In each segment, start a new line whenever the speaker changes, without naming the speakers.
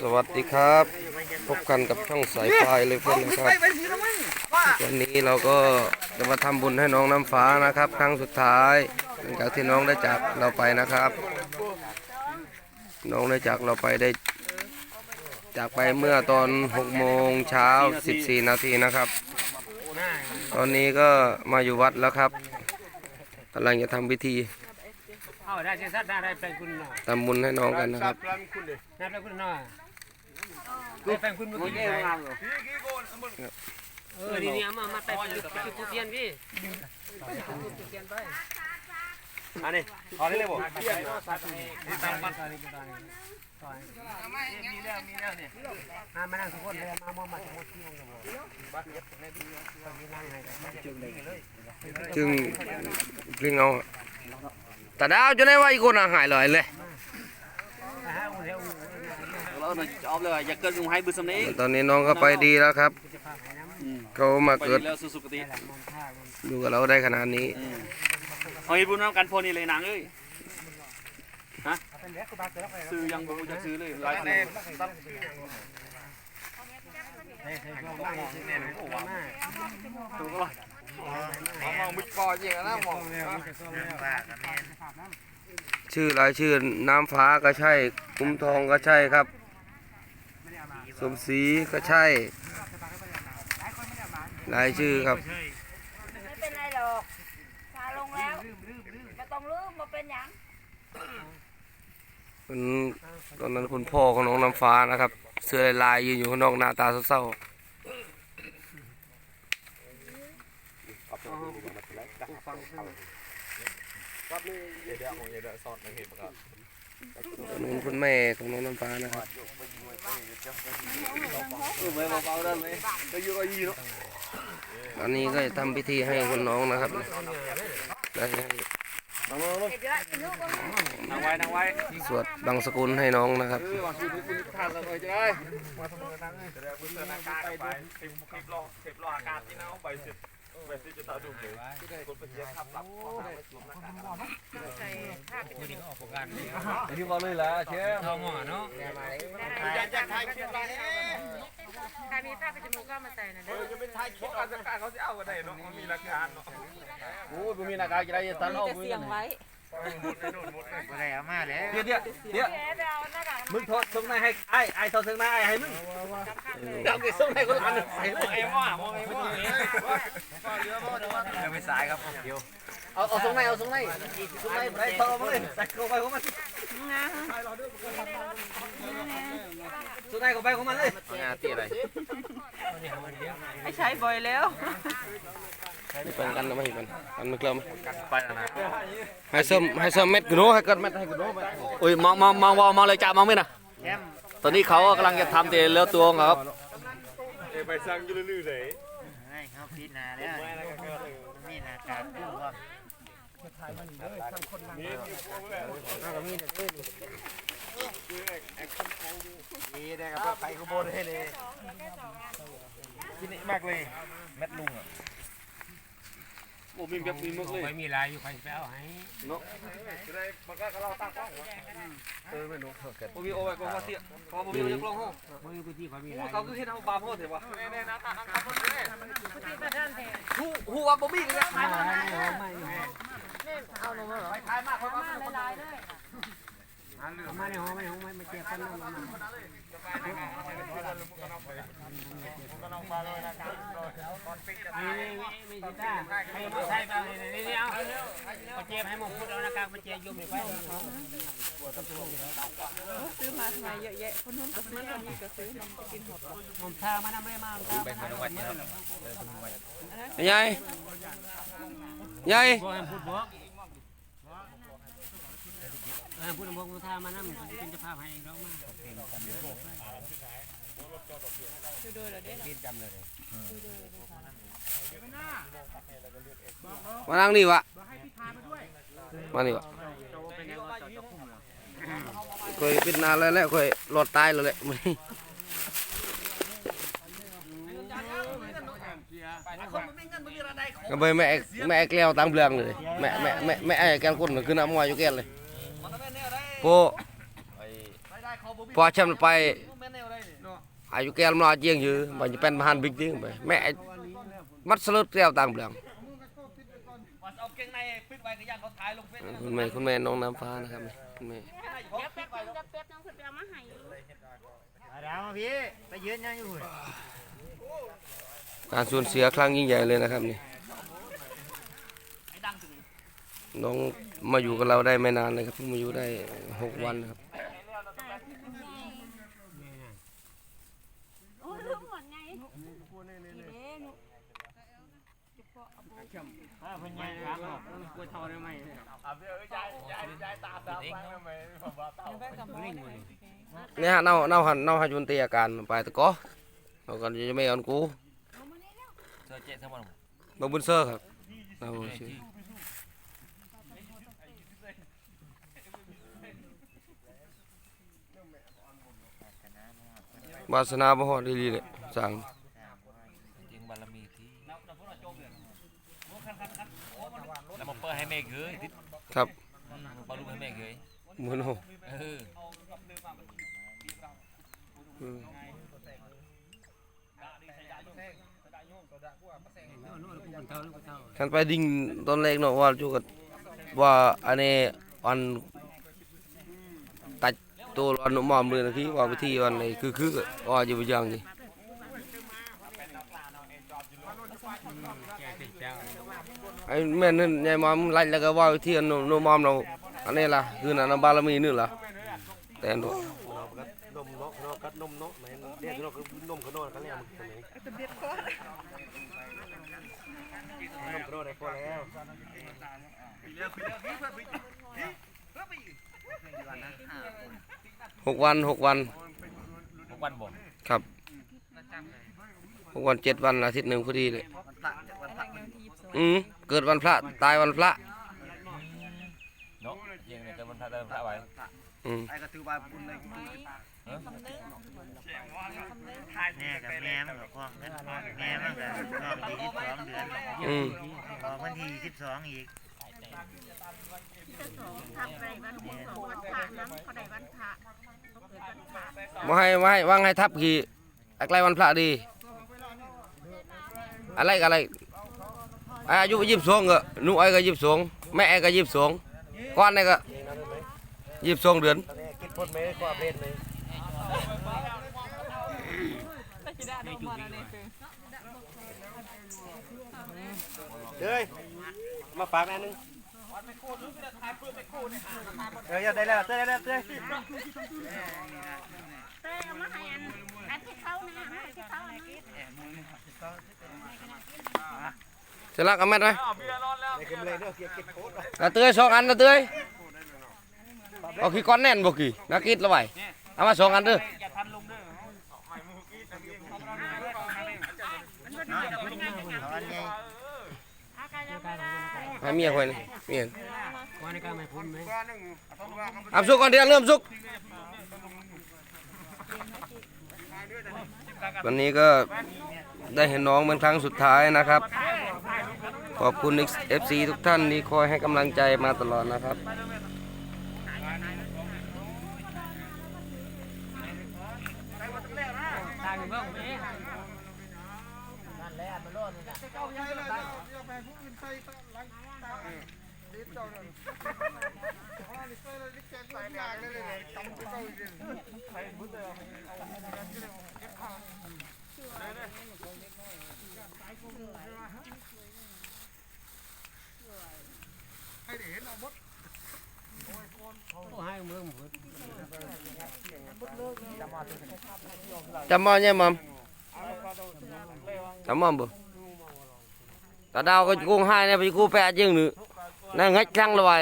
สวัสดีครับ พบกันกับช่องสายไฟเลยเพื่อนนะครับวันนี้เราก็จะมาทำบุญให้น้องน้ำฟ้านะครับ ครั้งสุดท้ายหลังจากที่น้องได้จากเราไปนะครับ น้องได้จากเราไปได้ จากไปเมื่อตอน6โมงเช้า14นาทีนะครับ ตอนนี้ก็มาอยู่วัดแล้วครับกำลังจะทำพิธี
เอาได้เสียสัตว์ได้ได้แปลงคุณหน่อย
ทำบุญให้น้องกันนะครับ
ได้แปลงคุณหน่อยได้แปลงคุณเมื่อกี้ไหนเออนี่นี่เอามามาไปจุดจุดจุดเทียนพี่จุดเทียนไป
อันนี้ขอได้เลยบ่
เทียนสัตว์นี่ตามบ้านตอนนี้ตอนนี้ตอนนี้
มีแล้วมีแล้วเนี่ย
มามานั่งทุกคนเลยมามอมาทุกคนที่ห้องเลยบ้านเย็บในดีตอนนี้นั่งให้กันจุดเลย
จึงพลิงเอา แต่ดาวจะได้ว่าอีกคนหายเลยเลย
เราหน่อยออฟเลยอย่าเกิดุงให้บือสำเนียง
ตอนนี้น้องก็ไปดีแล้วครับ เขามาเกิด
แล้วสุขสุขตี
ดูกับเราได้ขนาดนี้
เอาให้บุญน้ำกันพอนี่เลยนางเอ้ย
เป็นเด็กกูบาดเจ็บไปแล้ว
ซื้อยังบ่จะซื้อเลยลายคน
เฮ้ยเฮ้ยช่วงบ้านช่ว มองมองมุดคอจริงนะมองเร็วมันจะซ่อมเร็ว
ชื่อรายชื่อน้ำฟ้าก็ใช่คุ้มทองก็ใช่ครับ สมศรีก็ใช่รายชื่อครับ
ไม่เป็นไรหรอกพาลงแล้วไม่ต้องลืมมาเป็นหยัง
ตอนนั้นคุณพ่อของน้องน้ำฟ้านะครับ เสื้อลายๆยืนอยู่ข้างนอกหน้าตาเศร้าๆ ตอนนู้นคุณแม่ของน้องน้ำฟ้านะครับ
เออไม่เบาๆได้เลยก็อยู่ก็อยู่เนาะ
ตอนนี้ก็จะทำพิธีให้คุณน้องนะครับได้ให้
นาง
เก็บเยอะลูกก็มี
นางไว้นาง ไว้
สวดบังสกุลให้น้องนะครับ
เออวางชื่อคุณทานเราเลยจะได้
ใส่ผ้าปิดจมูก
ที่บอกเลยล่ะเชฟ
ทอาหมอเนาะ
ใครมีผ้าปิดจมูกก็มาใส่หน่อยเด้อ
โอ้ยบ่มีหน้ากาจะได้ตันเอา
จะเสียงไว้
เดี๋ยวเดี๋ยวเดี๋ยว
แกไปเอาหน้ากาก
มึงทอดส่งนายให้ไอ้ไอ้ทอดส่งนายไอ้ให้มึงเดี๋ยวส่งนายคนละอันใส่เลยไอ้หม้อหม้อไอ้หม้อไม่สายครับเดี๋ยวเอาเอาส่งนายเอาส่งนายส่งนายไปทอดมาเลยใส่เข้าไปของมัน ส่งนายเข้าไปของมันเลย
งานตีอะไร
ไม่ใช้บ่อยแล้ว
เป็นกันนะไม่กันกันไม่เกลือม
ไปแล้วนะ
ให้เสริมให้เสริมเม็ดกระโดให้กันเม็ดให้กระโดไป
โอ้ยมองมองมองมองเลยจ่ามองไม่นะตอนนี้เขากำลังจะทำเตะเลือตัวของเขาครับ
ให้เขาพิจารณาแล้วนี่นะการดูว่า
นี่ได้กับไปขบวนให้เลยกินมากเลยเม็ดลุงอะ
โอ้มีแบบมีมึกเลย
ไม่มีลายอยู่ใครจะไปเอาให้
เนาะเออไม่รู้โอ้มีโอ้ยก็ว่าเตี้ยขาบอกมีกล้องห้อง
มือกูที่เขามี
โอ้
ลาย
เขาคือเห็นเอาบาพ่อเถอะวะ
ผู้ที่ประท่านแทน
ฮู้ฮู้ว่าบ่มีเลย
ไม่ไม่ไม่
เอาลงมาเหรอ
ทายมากเขา
มาหลายเลย
มาในห้องไม่ห้องไม่เจ็บคนนั่นมานี่ไม่ใช่ตาให้มาใช้ไปนี่นี่เอามาเจ็บให้หมดพูดเอาหน้ากากมาเจ็บยุ่งไป
ซื้อมาทำไมเยอะแยะคนนู้นก็ซื้อคนนี้ก็ซื้อนมจะกินหมด
ผมทามันไม่มาทา
ยายยาย
เออผู้นำพงศ์ท่ามานั่งเป็นเจ้าภาพให้เรามากเป็นจำเลยดูดูเลยเด้อเป็นจำเลยเลย
มานั่งนี่วะมานี่วะเอยเป็นนานแล้วแหละเอยหลอดตายแล้วแหละมึงก็ไม่แม่แม่แกล้วตั้งเบลืองเลยแม่แม่แม่แม่แกนคนคือน้ำมอยอยู่แกนเลย โป
ไม่ได้เขา
พอฉันไปอายุแก่ลำนอเจียงอยู่มันจะเป็นมหันบิ๊กจริงไปแม่ไอ้มัดสลุดแก้วต่างเปล่า
เอาเกงในปิดไว้ก็ย่างเขาถ่ายลงเฟซ
คุณแม่คุณแม่น้องน้ำฟ้านะครับคุณแม่
เดี๋ยวแป๊บนึงเดี๋ยวแป๊บนึงคุณไปเอามาให้อยู่
มาดาวมาพี่ไปยืนยังอยู่หุ่น
การสูญเสียครั้งยิ่งใหญ่เลยนะครับนี่ น้องมาอยู่กับเราได้ไม่นานเลยครับเพิ่งมาอยู่ได้หกวันนะครับ
โอ้ยรู้หมดไงนี่เด้หนู
ถ้าเพิ่นยังครับบอกกลัวเท่าได้ไหมเล่นเลย
เนี่ยฮะเน่าเน่าหันเน่าหันยุนเตียการไปตะก้อเรากันจะไม่เออนกูบางบุญเซอร์ครับเราชื่อ วาสนาบ่ฮอดดีๆเลยสั่ง
จริงบารมีที่แล้วมาเปิดให้เมฆเฮ้ยทิศ
ครับ
บารุให้เมฆเฮ้ย
หมือนโห
เออ
อืม
นู่นกูคนเท่าลูกเท่า
ฉันไปดิ่งตอนแรกเนาะว่าจูกับว่าอันนี้อัน ตัวอันนุ่มอมเลยนะพี่ว่าวิธีวันนี้คือคือว่าอยู่อย่างนี้
แกติดเจ้า
ไอ้แม่นั่นยายมอมไล่แล้วก็ว่าวิธีอันนุ่มนุ่มอมเราอันนี้ล่ะคืออันบารมีนี่ล่ะแต่อันตัว
นมเนาะเนาะกัดนมเนาะแม่นเรียกเนาะคือนมเขานอนกันแล้วมันทำไมนมเขานอนได้พอแล้ว
หกวันหกวัน
ทุกวันบ่
ครับหกวันเจ็ดวันอาทิตย์หนึ่งพอดีเลยอืมเกิดวันพระตายวันพระ
เนาะยังเนี่ยเกิดวันพระเดินพระไว้
อืม
ไอ้ก็ถือว่าบุญเลย
แม่กับแม่มันก็คล้องกันแม่มันก็คล้องที่สิบสองเดือน
อืม
ออกวันที่สิบสองอีก
ทำไปวันที่สองวันพระน้ำเขาได้วันพระเขาเกิดวันพระ
มาให้มาให้ว่างให้ทับกี่อะไรวันพระดี อะไรกับอะไร อายุยี่สิบสองก็หนุ่ไอ้ก็ยี่สิบสองแม่ไอ้ก็ยี่สิบสองก้อนไอ้ก็ยี่สิบสองเดือน
คิดพ้นไหมกว่าเล่นไหมเฮ้ยมาฝากแน่นึง เออได้แล้วเต้ได้แล้วเต้
เต้เอามาให้อันอันที่เขานะให้ที่เขาอันนี้
เสร็จแล้วก็แม่ไหม
นกำเลยนาเกียร์เก็บโคตร
นาเตื้อยสองอันนาเต้ยเอาขี้ก้อนแน่นบ่กี่นักกิดละไว้เอามาสองอันเด้อ
อย่าทันลุงเด้อ
เขาอันใหญ่
อาการยังไม่ได้
ให้เมียคอยนี่เมีย
วันนี้ก็ไม่พ้นไหม
อับสุกก่อนเดี๋ยวเริ่มสุกวันนี้ก็ได้เห็นน้องเป็นครั้งสุดท้ายนะครับ ขอบคุณ FC ทุกท่านที่คอยให้กำลังใจมาตลอดนะครับ
ตายไปเบิ่งไป ให้เมืองหมด
จำมอเนี่ยมัมจำมอมบ่ตาดาวก็กุ้งให้เนี่ยไปกู้แปะยิงห นึ่งนั่งงัดครั้งละไว้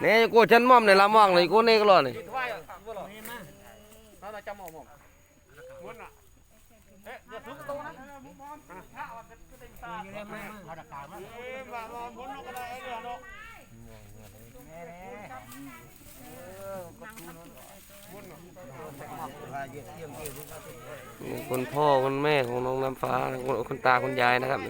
เนี่ยกูฉันมอมเนี่ยละมองเลยกูนี่ก็รอนี่
เราจะมองมองมุนอะเอ๊ะอย่าทุบตัวนะ
อยู่ได้มาเอาดักกามา
เอ๊ะมามองมุนก็ได้ไอ้เรื่องเนาะ
คนพ่อคนแม่ของน้องน้ำฟ้าคนคนตาคนยายนะครับ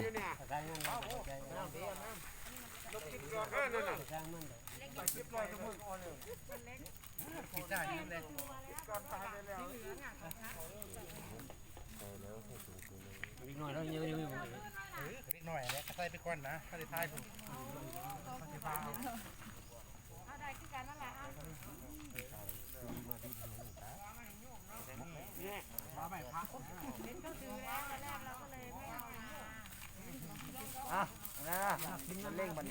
อีกหน่อยแล้วยังยังยัง
เออนิดหน่อยแหละใส่ไปก่อนนะถ้าได้ทายถูกเขาจะพาเอา
เอาได้คือกันนั่นแหละอะ
มาใหม่พัก
เห็นเขาถือแล้วตอนแรกเราก็เลยไม่เอามา
อะนะมันเร่งมัน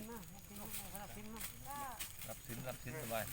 รั